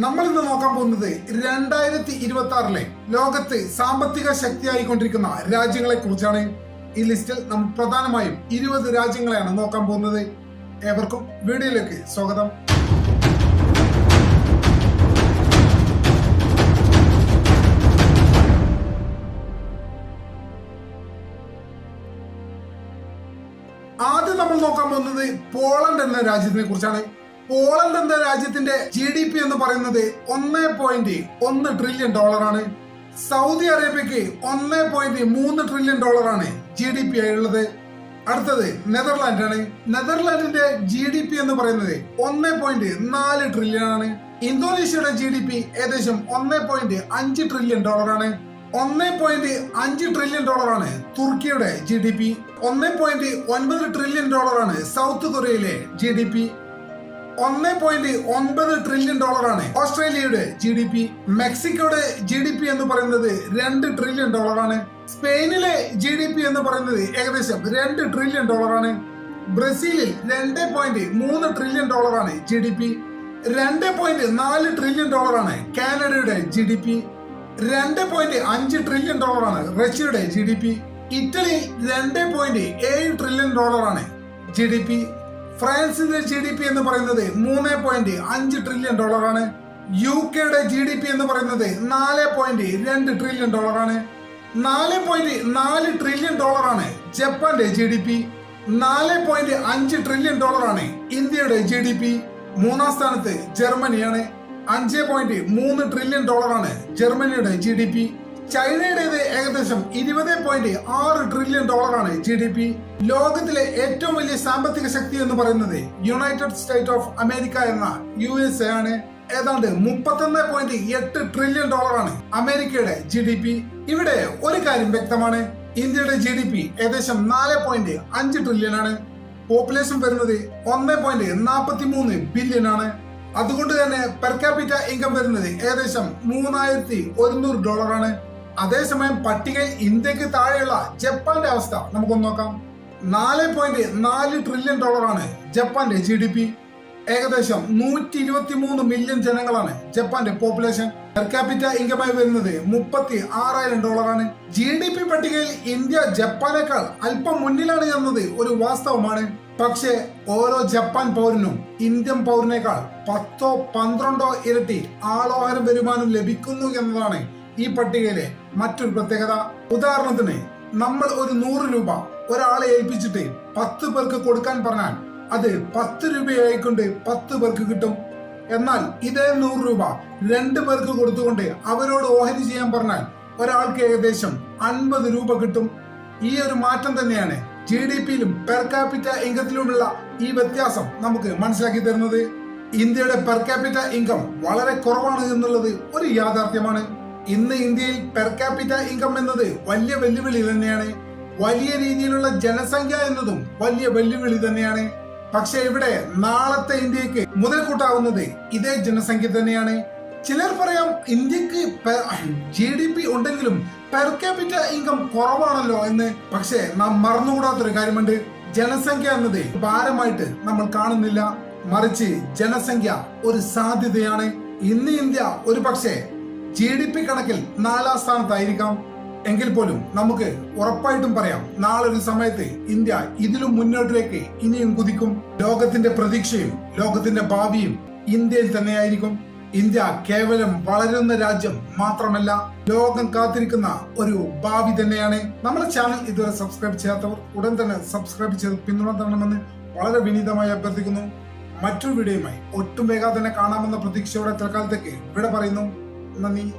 നമ്മൾ ഇന്ന് നോക്കാൻ പോകുന്നത് രണ്ടായിരത്തി ഇരുപത്തി ആറിലെ ലോകത്ത് സാമ്പത്തിക ശക്തിയായിക്കൊണ്ടിരിക്കുന്ന രാജ്യങ്ങളെ കുറിച്ചാണ്. ഈ ലിസ്റ്റിൽ നമ്മൾ പ്രധാനമായും ഇരുപത് രാജ്യങ്ങളെയാണ് നോക്കാൻ പോകുന്നത്. ഏവർക്കും വീഡിയോയിലേക്ക് സ്വാഗതം. ആദ്യം നമ്മൾ നോക്കാൻ പോകുന്നത് പോളണ്ട് എന്ന രാജ്യത്തിനെ കുറിച്ചാണ്. പോളണ്ട് എന്ന രാജ്യത്തിന്റെ ജി ഡി പി എന്ന് പറയുന്നത് ഒന്ന് പോയിന്റ് ഒന്ന് ട്രില്യൺ ഡോളറാണ് സൗദി അറേബ്യക്ക് ഒന്ന് പോയിന്റ് മൂന്ന് ട്രില്യൺ ഡോളറാണ് ജി ഡി പി ആയുള്ളത്. അടുത്തത് നെതർലാൻഡ് ആണ്. നെതർലാൻഡിന്റെ ജി ഡി പി എന്ന് പറയുന്നത് ഒന്ന് പോയിന്റ് നാല് ട്രില്യൺ ആണ്. ഇന്തോനേഷ്യയുടെ ജി ഡി പി ഏകദേശം ഒന്ന് പോയിന്റ് അഞ്ച് ട്രില്യൺ ഡോളറാണ് ഒന്ന് പോയിന്റ് അഞ്ച് ട്രില്യൺ ഡോളറാണ് തുർക്കിയുടെ ജി ഡി പി ഒന്ന് പോയിന്റ് ഒൻപത് ട്രില്യൺ ഡോളറാണ് സൗത്ത് കൊറിയയിലെ ജി ഡി പി ഒന്ന് പോയിന്റ് ഒൻപത് ട്രില്യൺ ഡോളറാണ് ഓസ്ട്രേലിയയുടെ ജി ഡി പി മെക്സിക്കോയുടെ ജി ഡി പി എന്ന് പറയുന്നത് രണ്ട് ട്രില്യൺ ഡോളറാണ് സ്പെയിനിലെ ജി ഡി പി എന്ന് പറയുന്നത് ഏകദേശം രണ്ട് ട്രില്യൺ ഡോളറാണ് ബ്രസീലിൽ രണ്ട് പോയിന്റ് മൂന്ന് ട്രില്യൺ ഡോളറാണ് ജി ഡി പി രണ്ട് പോയിന്റ് നാല് ട്രില്യൺ ഡോളറാണ് കാനഡയുടെ ജി ഡി പി രണ്ട് പോയിന്റ് അഞ്ച് ട്രില്യൺ ഡോളറാണ് റഷ്യയുടെ ജി ഡി പി ഇറ്റലി രണ്ട് പോയിന്റ് ഏഴ് ട്രില്യൺ ഡോളറാണ് ജി ഡി പി ഫ്രാൻസിന്റെ ജി ഡി പി എന്ന് പറയുന്നത് മൂന്ന് പോയിന്റ് അഞ്ച് ട്രില്യൺ ഡോളറാണ് യു കെയുടെ ജി ഡി പി എന്ന് പറയുന്നത് നാല് പോയിന്റ് രണ്ട് ട്രില്യൺ ഡോളറാണ് നാല് പോയിന്റ് നാല് ട്രില്യൺ ഡോളറാണ് ജപ്പാന്റെ ജി ഡി പി നാല് പോയിന്റ് അഞ്ച് ട്രില്യൺ ഡോളറാണ് ഇന്ത്യയുടെ ജി ഡി പി മൂന്നാം സ്ഥാനത്ത് ജർമ്മനിയാണ്. അഞ്ച് പോയിന്റ് മൂന്ന് ട്രില്യൺ ഡോളറാണ് ജർമ്മനിയുടെ ജി ഡി പി ചൈനയുടേത് ഏകദേശം ഇരുപത് പോയിന്റ് ആറ് ട്രില്യൺ ഡോളറാണ് ജി ഡി പി ലോകത്തിലെ ഏറ്റവും വലിയ സാമ്പത്തിക ശക്തി എന്ന് പറയുന്നത് യുണൈറ്റഡ് സ്റ്റേറ്റ് ഓഫ് അമേരിക്ക എന്ന യു എസ് എ ആണ്. ഏതാണ്ട് മുപ്പത്തൊന്ന് പോയിന്റ് എട്ട് ട്രില്യൺ ഡോളറാണ് അമേരിക്കയുടെ ജി ഡി പി ഇവിടെ ഒരു കാര്യം വ്യക്തമാണ്. ഇന്ത്യയുടെ ജി ഡി പി ഏകദേശം നാല് പോയിന്റ് അഞ്ച് ട്രില്യൺ ആണ്. പോപ്പുലേഷൻ വരുന്നത് ഒന്ന് പോയിന്റ് നാൽപ്പത്തി മൂന്ന് ബില്യൺ ആണ്. അതുകൊണ്ട് തന്നെ പെർ ക്യാപിറ്റ ഇൻകം വരുന്നത് ഏകദേശം മൂന്നായിരത്തി ഒരുന്നൂറ് ഡോളറാണ് അതേസമയം പട്ടികയിൽ ഇന്ത്യയ്ക്ക് താഴെയുള്ള ജപ്പാന്റെ അവസ്ഥ നമുക്കൊന്ന് നോക്കാം. നാല് പോയിന്റ് നാല് ട്രില്യൺ ഡോളറാണ് ജപ്പാന്റെ ജി ഡി പി ഏകദേശം നൂറ്റി ഇരുപത്തി മൂന്ന് മില്യൺ ജനങ്ങളാണ് ജപ്പാന്റെ പോപ്പുലേഷൻ പെർ ക്യാപിറ്റ ഇൻകമായി വരുന്നത് മുപ്പത്തി ആറായിരം ഡോളറാണ് ജി ഡി പി പട്ടികയിൽ ഇന്ത്യ ജപ്പാനേക്കാൾ അല്പം മുന്നിലാണ് എന്നത് ഒരു വാസ്തവമാണ്. പക്ഷേ ഓരോ ജപ്പാൻ പൗരനും ഇന്ത്യൻ പൗരനേക്കാൾ പത്തോ പന്ത്രണ്ടോ ഇരട്ടി ആളോഹര വരുമാനം ലഭിക്കുന്നു എന്നതാണ് ഈ പട്ടികയിലെ മറ്റൊരു പ്രത്യേകത. ഉദാഹരണത്തിന് നമ്മൾ ഒരു നൂറ് രൂപ ഒരാളെ ഏൽപ്പിച്ചിട്ട് പത്ത് പേർക്ക് കൊടുക്കാൻ പറഞ്ഞാൽ അത് പത്ത് രൂപയായിക്കൊണ്ട് പത്ത് പേർക്ക് കിട്ടും. എന്നാൽ ഇതേ നൂറ് രൂപ രണ്ട് പേർക്ക് കൊടുത്തുകൊണ്ട് അവരോട് ഓഹരി ചെയ്യാൻ പറഞ്ഞാൽ ഒരാൾക്ക് ഏകദേശം അൻപത് രൂപ കിട്ടും. ഈ ഒരു മാറ്റം തന്നെയാണ് ജി ഡി പിയിലും പെർ ക്യാപിറ്റ ഇൻകത്തിലുമുള്ള ഈ വ്യത്യാസം നമുക്ക് മനസ്സിലാക്കി തരുന്നത്. ഇന്ത്യയുടെ പെർ ക്യാപിറ്റ ഇൻകം വളരെ കുറവാണ് എന്നുള്ളത് ഒരു യാഥാർത്ഥ്യമാണ്. ഇന്ന് ഇന്ത്യയിൽ പെർ ക്യാപിറ്റ ഇൻകം എന്നത് വലിയ വെല്ലുവിളി തന്നെയാണ്. വലിയ രീതിയിലുള്ള ജനസംഖ്യ എന്നതും വലിയ വെല്ലുവിളി തന്നെയാണ്. പക്ഷെ ഇവിടെ നാളത്തെ ഇന്ത്യയ്ക്ക് മുതൽക്കൂട്ടാവുന്നത് ഇതേ ജനസംഖ്യ തന്നെയാണ്. ചിലർ പറയാം ഇന്ത്യയ്ക്ക് ജി ഡി പി ഉണ്ടെങ്കിലും പെർ ക്യാപിറ്റ ഇൻകം കുറവാണല്ലോ എന്ന്. പക്ഷേ നാം മറന്നുകൂടാത്തൊരു കാര്യമുണ്ട്. ജനസംഖ്യ എന്നത് ഭാരമായിട്ട് നമ്മൾ കാണുന്നില്ല. മറിച്ച് ജനസംഖ്യ ഒരു സാധ്യതയാണ്. ഇന്ന് ഇന്ത്യ ഒരു പക്ഷേ ജി ഡി പി കണക്കിൽ നാലാം സ്ഥാനത്തായിരിക്കാം. എങ്കിൽ പോലും നമുക്ക് ഉറപ്പായിട്ടും പറയാം നാളെ ഒരു സമയത്ത് ഇന്ത്യ ഇതിലും മുന്നോട്ടിലേക്ക് ഇനിയും കുതിക്കും. ലോകത്തിന്റെ പ്രതീക്ഷയും ലോകത്തിന്റെ ഭാവിയും ഇന്ത്യയിൽ തന്നെയായിരിക്കും. ഇന്ത്യ കേവലം വളരുന്ന രാജ്യം മാത്രമല്ല ലോകം കാത്തിരിക്കുന്ന ഒരു ഭാവി തന്നെയാണ്. നമ്മുടെ ചാനൽ ഇതുവരെ സബ്സ്ക്രൈബ് ചെയ്യാത്തവർ ഉടൻ തന്നെ സബ്സ്ക്രൈബ് ചെയ്ത് പിന്തുണ തരണമെന്ന് വളരെ വിനീതമായി അഭ്യർത്ഥിക്കുന്നു. മറ്റൊരു വീഡിയോയുമായി ഒട്ടും വേഗം തന്നെ കാണാമെന്ന പ്രതീക്ഷയോടെ തൽക്കാലത്തേക്ക് ഇവിടെ പറയുന്നു. Mami,